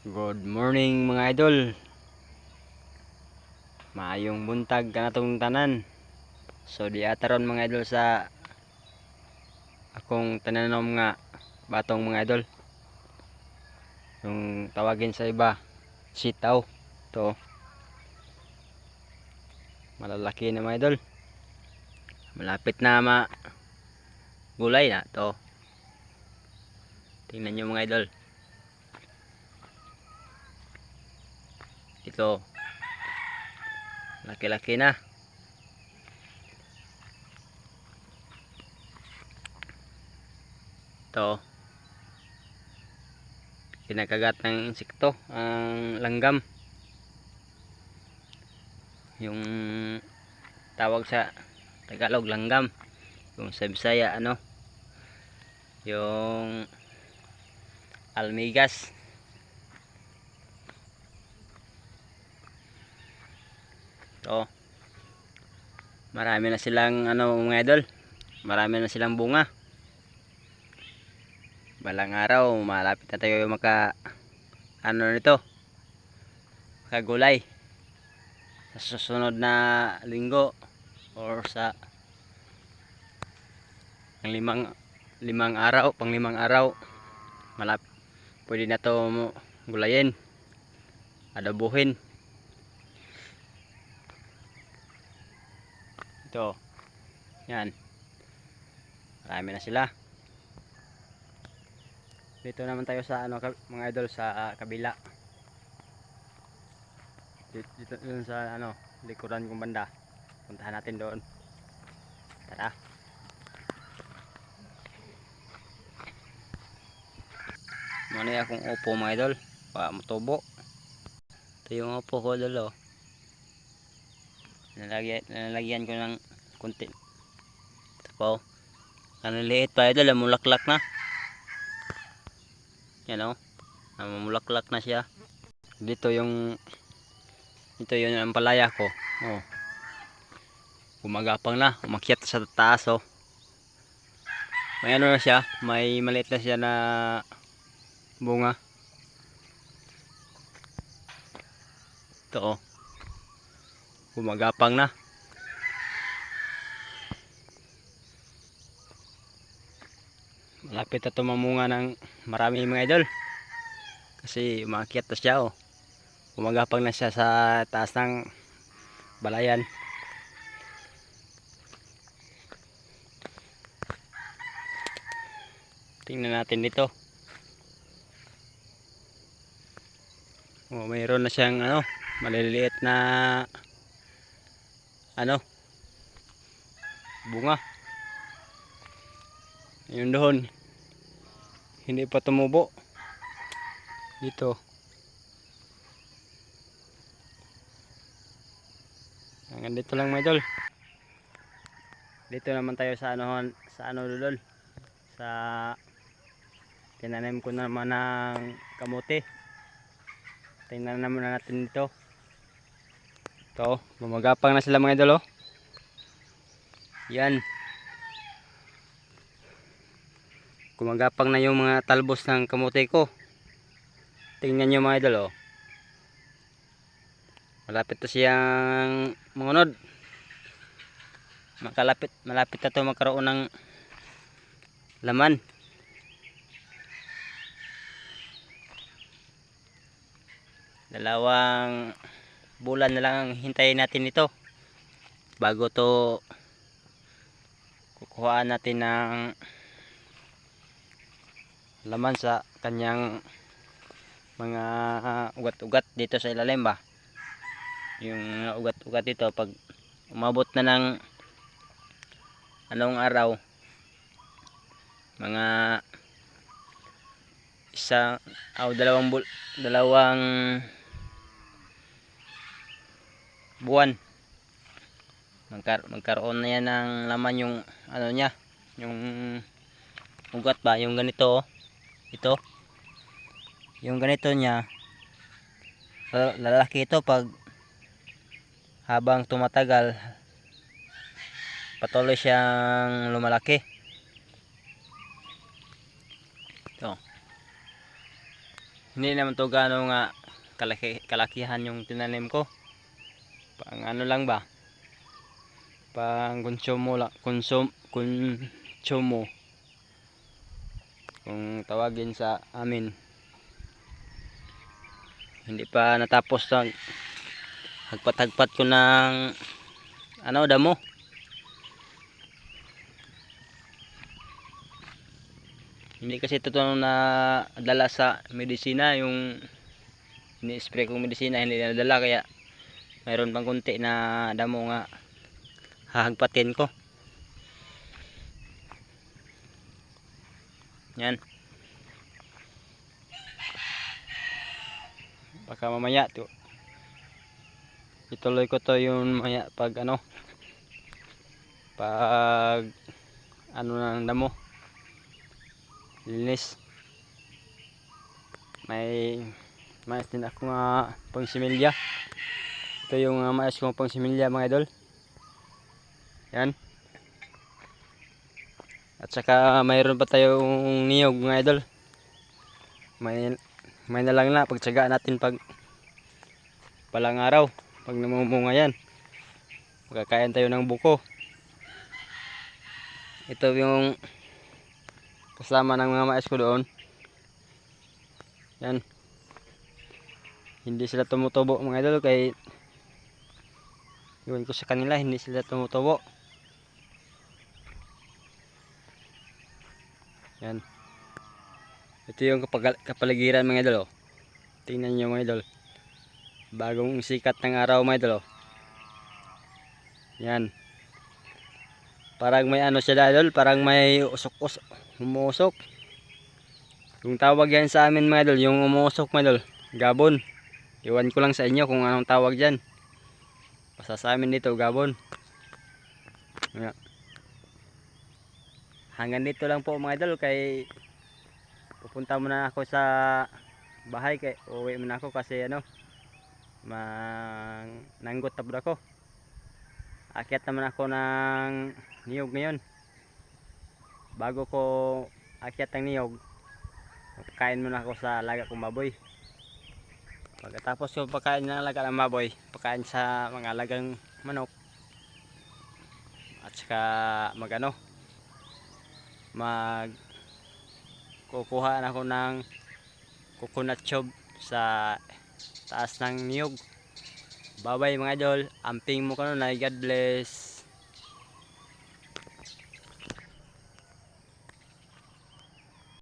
Good morning mga idol. Maayong buntag kanatong tanan. So di ataron mga idol sa akong tananom nga batong mga idol. Yung tawagin sa iba, sitaw. To. Malalaki na mga idol. Malapit na ma gulay na to. Tingnan nyo mga idol. Ito. Laki-laki na. Ito. Kinakagat ng insekto ang langgam. Yung tawag sa Tagalog langgam. Yung sa ano? Yung almigas. Ito. Marami na silang ano mga idol. Marami na silang bunga. Balang araw, malapit na tayo maka ano nito. Makagulay. Sa susunod na linggo or sa ang limang limang araw, pang limang araw malap pwede na to gulayin adabuhin ito. Yan. Marami na sila. Dito naman tayo sa ano mga idol sa ah, kabila. Dito, dito dun sa ano likuran kong banda. Puntahan natin doon. Tara. Muna akong upo mga idol. Pa matubo. Ito yung upo ko idol oh. Nalagyan, nalagyan ko ng kunti. Ito po. Ano liit pa idol. Mulaklak na. Yan oh. Mulaklak na siya. Dito yung ito yun ang palaya ko. Oh. Gumagapang na. Umakyat sa taas oh. May ano na siya. May maliit na siya na bunga. Ito oh. Gumagapang na. Malapit na tumamunga ng marami mga idol. Kasi umakyat na siya oh. Gumagapang na siya sa taas ng balayan. Tingnan natin dito. Oh, mayroon na siyang ano, maliliit na ano bunga. Yun doon. Hindi pa tumubo. Dito. Hanggang dito lang mga idol. Dito naman tayo sa ano sa ano dulol. Sa tinanim ko naman ng kamote. Tingnan naman natin dito. Ito, gumagapang na sila mga idol oh. Yan. Gumagapang na yung mga talbos ng kamote ko. Tingnan nyo mga idol oh. Malapit na siyang mangunod. Makalapit, malapit na to magkaroon ng laman. dalawang bulan na lang ang hintayin natin ito. Bago to kukuhaan natin ng laman sa kanyang mga ugat-ugat dito sa ilalim ba? Yung ugat-ugat dito pag umabot na ng anong araw mga isa o dalawang bul dalawang buwan. Magkar magkaroon na yan ng laman yung ano niya yung ugat ba? Yung ganito oh. ito. Yung ganito niya la- lalaki ito pag habang tumatagal patuloy siyang lumalaki. Ito. Hindi naman to gaano nga kalaki, kalakihan yung tinanim ko pang ano lang ba? Pang konsumo lang konsum konsumo. Kung tawagin sa amin. Hindi pa natapos ng hagpat-hagpat ko ng ano damo. Hindi kasi totoo na dala sa medisina yung ini-spray kong medisina hindi na nadala kaya mayroon pang kunti na damo nga hahagpatin ko? Yan. Baka mamaya to. Ituloy ko to yung maya pag ano pag ano ng damo. Linis. May mais din ako nga pang similya ito yung uh, mais kong pang similya mga idol. Yan. At saka mayroon pa tayong niyog mga idol. May may na lang na pagtsagaan natin pag palang araw pag namumunga yan. Magkakain tayo ng buko. Ito yung kasama ng mga mais ko doon. Yan. Hindi sila tumutubo mga idol kay iwan ko sa kanila hindi sila tumutubo. Yan. Ito yung kapaligiran mga idol oh. tingnan nyo mga idol. Bagong sikat ng araw mga idol oh. yan. Parang may ano siya idol parang may usok-usok umusok yung tawag yan sa amin mga idol yung umusok mga idol gabon. Iwan ko lang sa inyo kung anong tawag dyan basta sa amin dito gabon. Nga. hanggang dito lang po mga idol. Kay pupunta muna ako sa bahay. Kay uwi muna ako kasi ano mang nanggot tabod ako. Akyat naman ako ng niyog ngayon. Bago ko akyat ng niyog pagkain muna ako sa alaga kong baboy pagkatapos ko pagkain ng alaga ng baboy pagkain sa mga alagang manok at saka mag ano mag kukuha na ako ng coconut chop sa taas ng niyog. Bye bye mga idol. Amping mo kanon na God bless